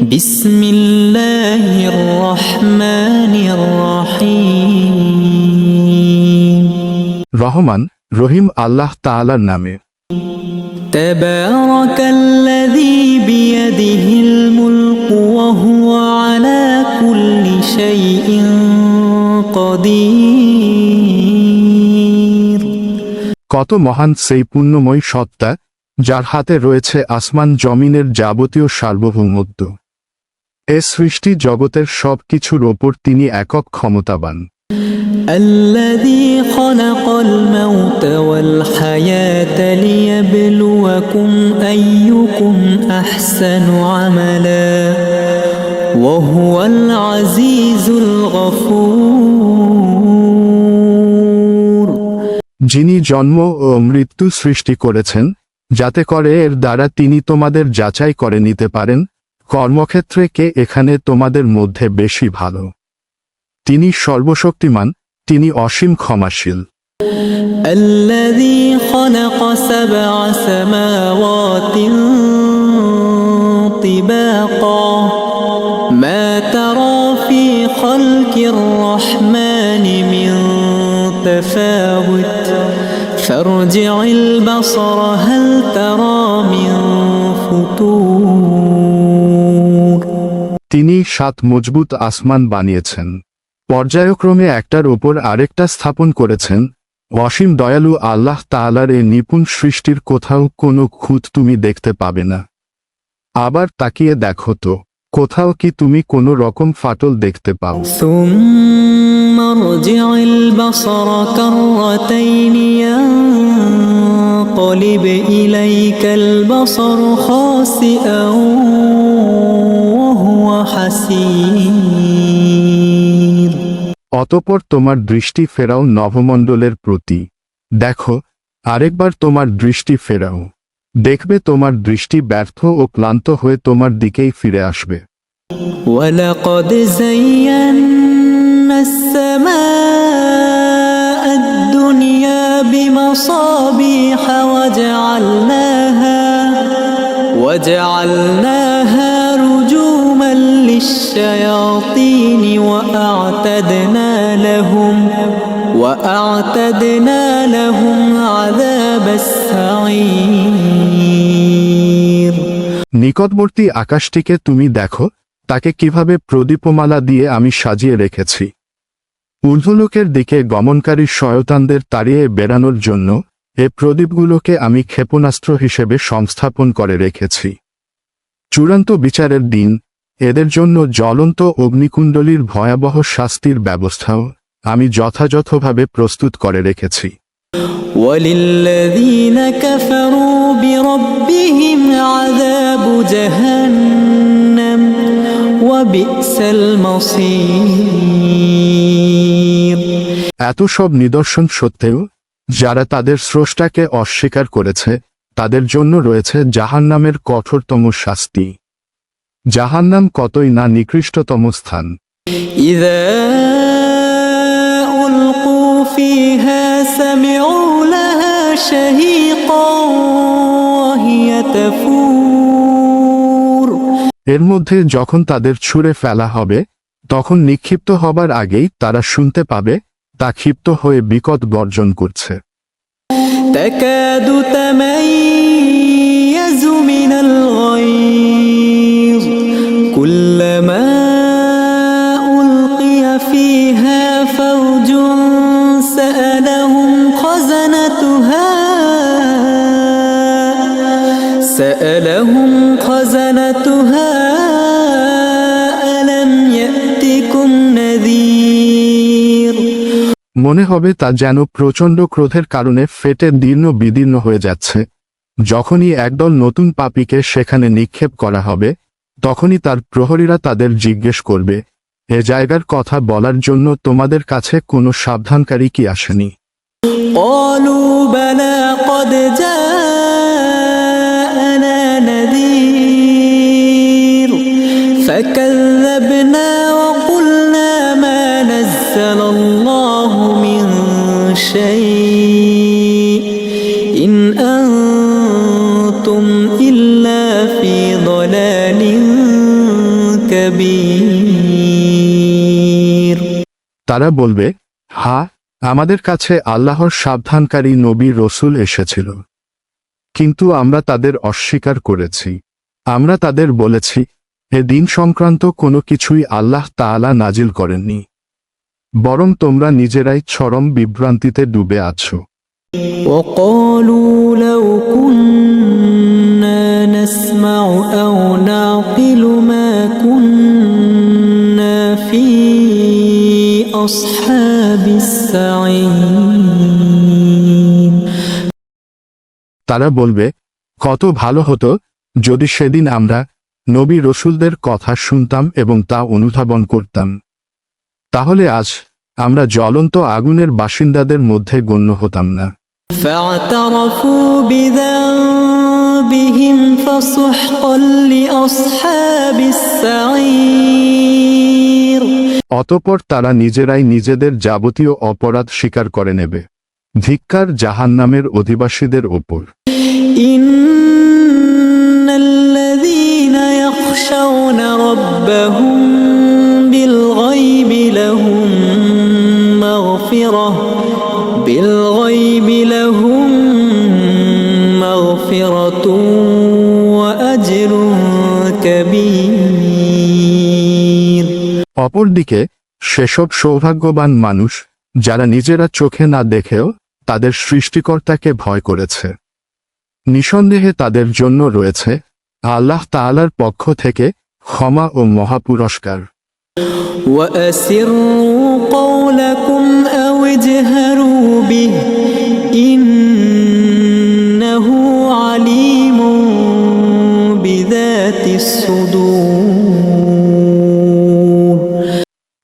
بسم الله الرحمن الرحيم রহমান রহিম আল্লাহ তাআলার নামে تبارك الذي بيده الملك وهو على كل شيء قدير কত মহান সেই পুণ্যময় সত্তা যার হাতে রয়েছে আসমান জমিনের যাবতীয় সার্বভৌমত্ব এ সৃষ্টি জগতের সব কিছুর ওপর তিনি একক ক্ষমতাবান الذي خلق الموت والحياة ليبلوكم أيكم أحسن عملا وهو العزيز الغفور যিনি জন্ম ও মৃত্যু সৃষ্টি করেছেন যাতে করে এর দ্বারা তিনি তোমাদের যাচাই করে নিতে পারেন কর্মক্ষেত্রে কে এখানে তোমাদের মধ্যে বেশি ভালো তিনি সর্বশক্তিমান তিনি অসীম ক্ষমাশীল الذي خلق سبع سماوات طباقا ما ترى في خلق الرحمن من تفاوت فارجع البصر هل ترى من তিনি সাত মজবুত আসমান বানিয়েছেন পর্যায়ক্রমে একটার ওপর আরেকটা স্থাপন করেছেন অসীম দয়ালু আল্লাহ তাআলার এ নিপুণ সৃষ্টির কোথাও কোনো খুঁত তুমি দেখতে পাবে না আবার তাকিয়ে দেখো তো কোথাও কি তুমি কোনো রকম ফাটল দেখতে পাও ثم ارجع البصر كرتين ينقلب إليك البصر خاسئا وهو حسير অতপর তোমার দৃষ্টি ফেরাও নভমণ্ডলের প্রতি দেখো আরেকবার তোমার দৃষ্টি ফেরাও দেখবে তোমার দৃষ্টি ব্যর্থ ও ক্লান্ত হয়ে তোমার দিকেই ফিরে আসবে ولقد زينا السماء الدنيا بمصابيح وجعلناها وجعلناها رجوما للشياطين وأعتدنا لهم وأعتدنا لهم عذاب السعير নিকটবর্তী আকাশটিকে তুমি দেখো তাকে কিভাবে প্রদীপমালা দিয়ে আমি সাজিয়ে রেখেছি ঊর্ধ্বলোকের দিকে গমনকারী শয়তানদের তাড়িয়ে বেড়ানোর জন্য এ প্রদীপগুলোকে আমি ক্ষেপণাস্ত্র হিসেবে সংস্থাপন করে রেখেছি চূড়ান্ত বিচারের দিন এদের জন্য জ্বলন্ত অগ্নিকুণ্ডলীর ভয়াবহ শাস্তির ব্যবস্থাও আমি যথাযথভাবে প্রস্তুত করে রেখেছি وللذين كفروا بربهم عذاب جهنم وبئس المصير এত সব নিদর্শন সত্ত্বেও যারা তাদের স্রষ্টাকে অস্বীকার করেছে তাদের জন্য রয়েছে জাহান্নামের কঠোরতম শাস্তি জাহান্নাম কতই না নিকৃষ্টতম স্থান। এর মধ্যে যখন তাদের ছুঁড়ে ফেলা হবে তখন নিক্ষিপ্ত হবার আগেই তারা শুনতে পাবে তা ক্ষিপ্ত হয়ে বিকট বর্জন করছে। তাকাদু তামাই خزنتها ألم يأتكم نذير মনে হবে তা যেন প্রচণ্ড ক্রোধের কারণে ফেটে দীর্ণ বিদীর্ণ হয়ে যাচ্ছে যখনই একদল নতুন পাপীকে সেখানে নিক্ষেপ করা হবে তখনই তার প্রহরীরা তাদের জিজ্ঞেস করবে এ জায়গার কথা বলার জন্য তোমাদের কাছে কোনো সাবধানকারী কি আসেনি قالوا بلى قد جاءنا نذير فكذبنا وقلنا ما نزل الله من شيء إن أنتم إلا في ضلال كبير তারা বলবে হা আমাদের কাছে আল্লাহর সাবধানকারী নবী রসুল এসেছিল কিন্তু আমরা তাদের অস্বীকার করেছি আমরা তাদের বলেছি এ দিন সংক্রান্ত কোনো কিছুই আল্লাহ তাআলা নাজিল করেননি বরং তোমরা নিজেরাই চরম বিভ্রান্তিতে ডুবে আছো وقالوا لو كنا نسمع أو نعقل ما كنا في أصحاب السعير তারা বলবে কত ভালো হতো যদি সেদিন আমরা নবী রসুলদের কথা শুনতাম এবং তা অনুধাবন করতাম। তাহলে আজ আমরা জ্বলন্ত আগুনের বাসিন্দাদের মধ্যে গণ্য হতাম না। অতপর তারা নিজেরাই নিজেদের যাবতীয় অপরাধ স্বীকার করে নেবে। ধিক্কার জাহান নামের অধিবাসীদের ওপর। ইন يخشون ربهم بالغيب لهم مغفرة بالغيب لهم مغفرة وأجر كبير অপরদিকে সেসব সৌভাগ্যবান মানুষ যারা নিজেরা চোখে না দেখেও তাদের সৃষ্টিকর্তাকে ভয় করেছে নিঃসন্দেহে তাদের জন্য রয়েছে আল্লাহ তালার পক্ষ থেকে ক্ষমা ও মহাপুরস্কার।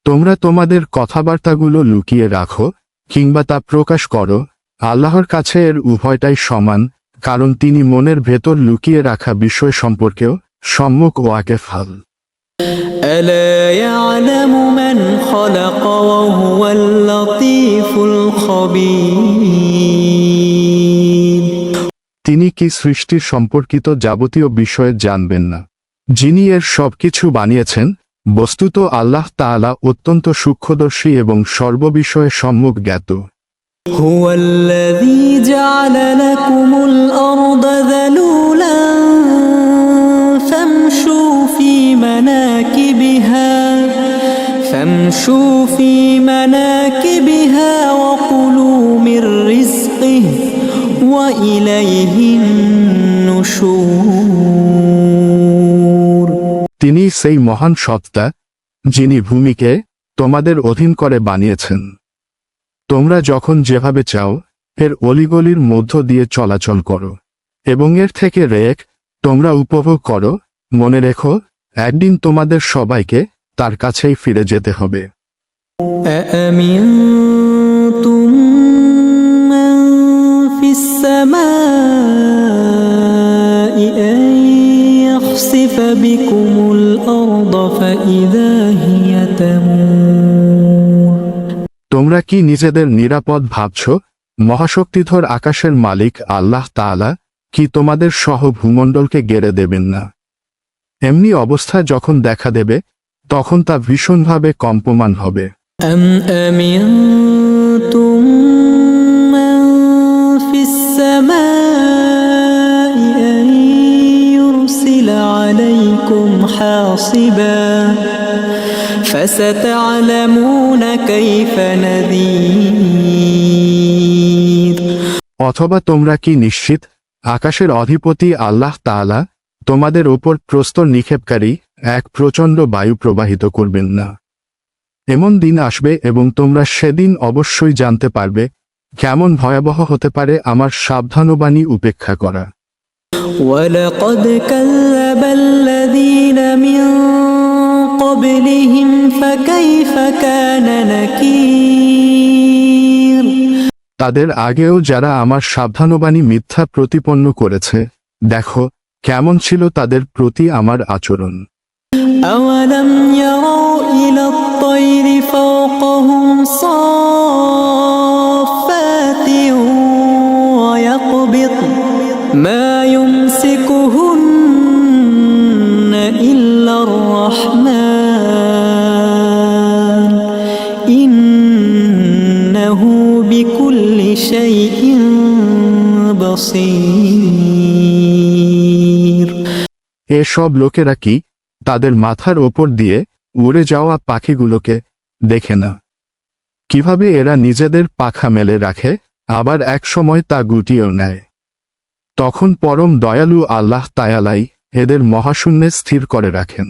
তোমরা তোমাদের কথাবার্তাগুলো লুকিয়ে রাখো কিংবা তা প্রকাশ করো আল্লাহর কাছে এর উভয়টাই সমান কারণ তিনি মনের ভেতর লুকিয়ে রাখা বিষয় সম্পর্কেও সম্মুখ ও ওয়াকে ফাল। তিনি কি সৃষ্টির সম্পর্কিত যাবতীয় বিষয়ে জানবেন না? যিনি এর সবকিছু বানিয়েছেন বস্তুত আল্লাহ তাআলা অত্যন্ত সূক্ষ্মদর্শী এবং সর্ববিষয়ে সম্মুখ জ্ঞাত। هو الذي جعل لكم الأرض ذلولا فامشوا في مناكبها فامشوا في مناكبها وكلوا من رزقه وإليه النشور তিনি সেই মহান সত্তা যিনি ভূমিকে তোমাদের অধীন করে বানিয়েছেন তোমরা যখন যেভাবে চাও এর অলিগলির মধ্য দিয়ে চলাচল করো এবং এর থেকে রেক তোমরা উপভোগ করো মনে রেখো একদিন তোমাদের সবাইকে তার কাছেই ফিরে যেতে হবে أأمنتم من في السماء أن يخسف بكم الأرض فإذا هي تمور তোমরা কি নিজেদের নিরাপদ ভাবছ? মহাশক্তিধর আকাশের মালিক আল্লাহ তাআলা কি তোমাদের সহ ভূমণ্ডলকে গেড়ে দেবেন না? এমনি অবস্থা যখন দেখা দেবে, তখন তা ভীষণভাবে কম্পমান হবে। أم أمنتم من في السماء أن يرسل عليكم حاصبا فستعلمون كيف نذير অথবা তোমরা কি নিশ্চিত আকাশের অধিপতি আল্লাহ তাআলা তোমাদের ওপর প্রস্তর নিক্ষেপকারী এক প্রচণ্ড বায়ু প্রবাহিত করবেন না এমন দিন আসবে এবং তোমরা সেদিন অবশ্যই জানতে পারবে কেমন ভয়াবহ হতে পারে আমার সাবধানবাণী উপেক্ষা করা ولقد كذب الذين من قبلهم فكيف كان نكير তাদের আগেও যারা আমার সাবধানবাণী মিথ্যা প্রতিপন্ন করেছে দেখো কেমন ছিল তাদের প্রতি আমার আচরণ أولم يروا إلى الطير فوقهم صافات ويقبض ما الرحمن الرحمن إنه بكل شيء بصير এসব লোকেরা কি তাদের মাথার ওপর দিয়ে উড়ে যাওয়া পাখিগুলোকে দেখে না কিভাবে এরা নিজেদের পাখা মেলে রাখে আবার এক সময় তা গুটিয়েও নেয় তখন পরম দয়ালু আল্লাহ তায়ালাই এদের মহাশূন্যে স্থির করে রাখেন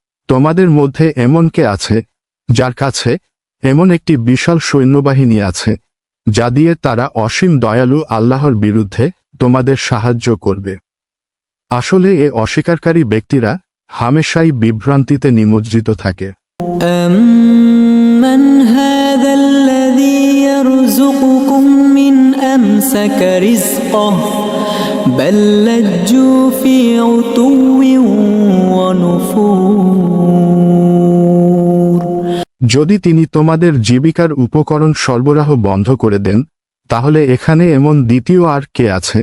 তোমাদের মধ্যে এমন কে আছে যার কাছে এমন একটি বিশাল সৈন্যবাহিনী আছে যা দিয়ে তারা অসীম দয়ালু আল্লাহর বিরুদ্ধে তোমাদের সাহায্য করবে আসলে এ অস্বীকারী ব্যক্তিরা হামেশাই বিভ্রান্তিতে নিমজ্জিত থাকে أمن هذا الذي يرزقكم من أمسك رزقه بل لجوا في عتو ونفور যদি তিনি তোমাদের জীবিকার উপকরণ সরবরাহ বন্ধ করে দেন তাহলে এখানে এমন দ্বিতীয় আর কে আছে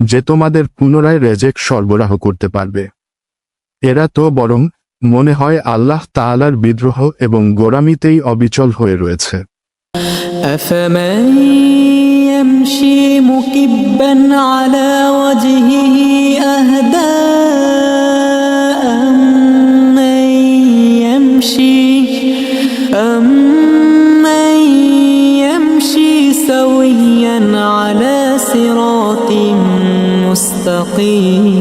যে তোমাদের পুনরায় রেজেক সরবরাহ করতে পারবে এরা তো বরং মনে হয় আল্লাহ তাআলার বিদ্রোহ এবং গোরামিতেই অবিচল হয়ে রয়েছে أفمن يمشي مكبا على وجهه أهدى أمن يمشي أمن يمشي سويا على صراط مستقيم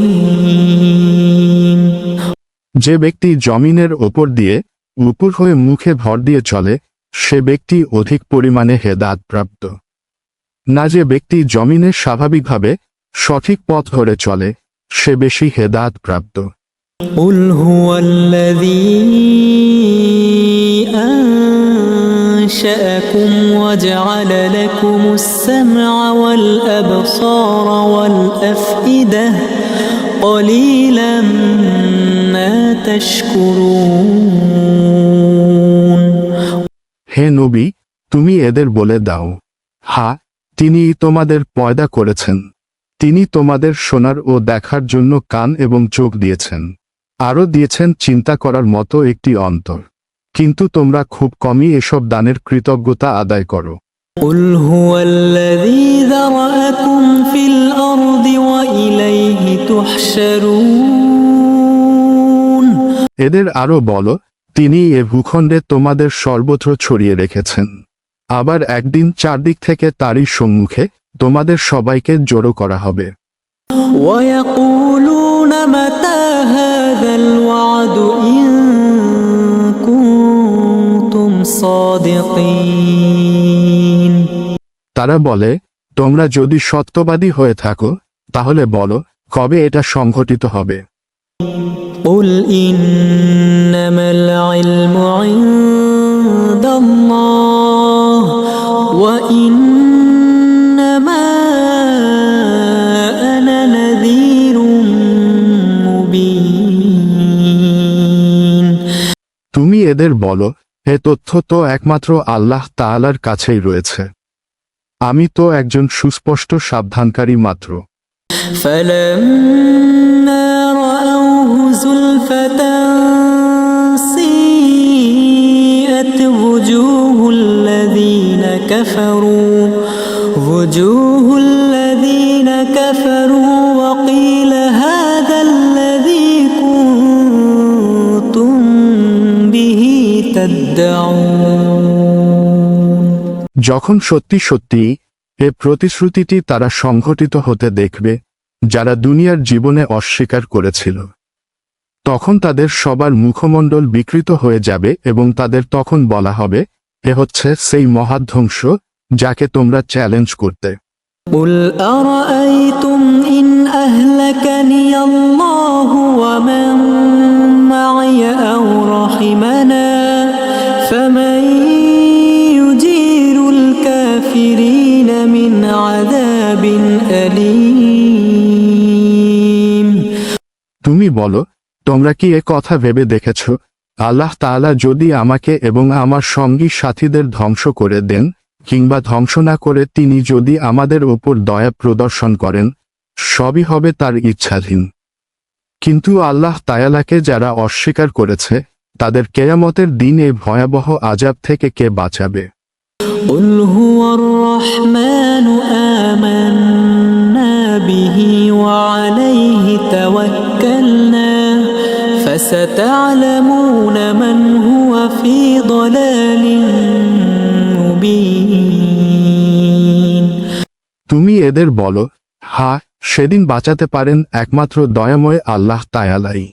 যে ব্যক্তি জমিনের ওপর দিয়ে উপর হয়ে মুখে ভর দিয়ে চলে সে ব্যক্তি অধিক পরিমাণে হেদাত প্রাপ্ত না যে ব্যক্তি জমিনে স্বাভাবিকভাবে সঠিক পথ ধরে চলে সে বেশি হেদাত প্রাপ্ত قل هو الذي أنشأكم وجعل لكم السمع والأبصار والأفئدة قليلا ما تشكرون হে নবী তুমি এদের বলে দাও। হা তিনি তোমাদের পয়দা করেছেন। তিনি তোমাদের শোনার ও দেখার জন্য কান এবং চোখ দিয়েছেন। আরও দিয়েছেন চিন্তা করার মতো একটি অন্তর। কিন্তু তোমরা খুব কমই এসব দানের কৃতজ্ঞতা আদায় করো। এদের আরও বলো তিনি এ ভূখণ্ডে তোমাদের সর্বত্র ছড়িয়ে রেখেছেন। আবার একদিন চারদিক থেকে তারই সম্মুখে তোমাদের সবাইকে জড়ো করা হবে। তারা বলে তোমরা যদি সত্যবাদী হয়ে থাকো তাহলে বলো কবে এটা সংঘটিত হবে? বলো এ তথ্য তো একমাত্র আল্লাহ তাআলার কাছেই রয়েছে আমি তো একজন সুস্পষ্ট সাবধানকারী মাত্র فلما رأوه زلفة سيئت وجوه الذين كفروا وجوه যখন সত্যি সত্যি এ প্রতিশ্রুতিটি তারা সংঘটিত হতে দেখবে যারা দুনিয়ার জীবনে অস্বীকার করেছিল তখন তাদের সবার মুখমণ্ডল বিকৃত হয়ে যাবে এবং তাদের তখন বলা হবে এ হচ্ছে সেই মহাধ্বংস যাকে তোমরা চ্যালেঞ্জ করতে قل أرأيتم إن أهلكني الله ومن معي أو رحمنا الكافرين من عذاب أليم তুমি বলো তোমরা কি এ কথা ভেবে দেখেছ আল্লাহ তাআলা যদি আমাকে এবং আমার সঙ্গী সাথীদের ধ্বংস করে দেন কিংবা ধ্বংস না করে তিনি যদি আমাদের ওপর দয়া প্রদর্শন করেন সবই হবে তার ইচ্ছাধীন কিন্তু আল্লাহ তায়ালাকে যারা অস্বীকার করেছে তাদের কেয়ামতের দিনে ভয়াবহ আজাব থেকে কে বাঁচাবে قل هو الرحمن آمنا به وعليه توكلنا فستعلمون من هو في ضلال مبين তুমি এদের বলো হা সেদিন বাঁচাতে পারেন একমাত্র দয়াময় আল্লাহ তায়ালাই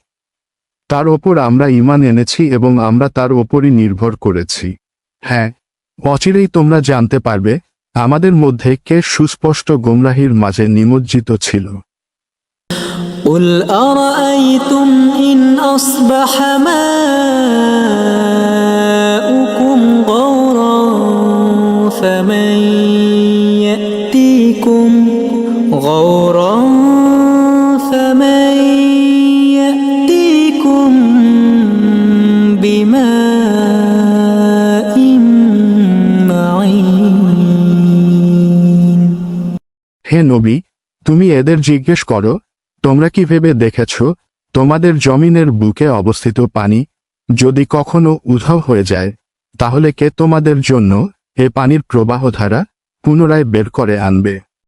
তার ওপর আমরা ঈমান এনেছি এবং আমরা তার ওপরই নির্ভর করেছি হ্যাঁ অচিরেই তোমরা জানতে পারবে আমাদের মধ্যে কে সুস্পষ্ট গোমরাহির মাঝে নিমজ্জিত ছিল قل أرأيتم إن أصبح ماؤكم غورا فمن يأتيكم غورا فمن তুমি এদের জিজ্ঞেস করো, তোমরা কি ভেবে দেখেছ, তোমাদের জমিনের বুকে অবস্থিত পানি যদি কখনো উধাও হয়ে যায়, তাহলে কে তোমাদের জন্য এ পানির প্রবাহ ধারা পুনরায় বের করে আনবে?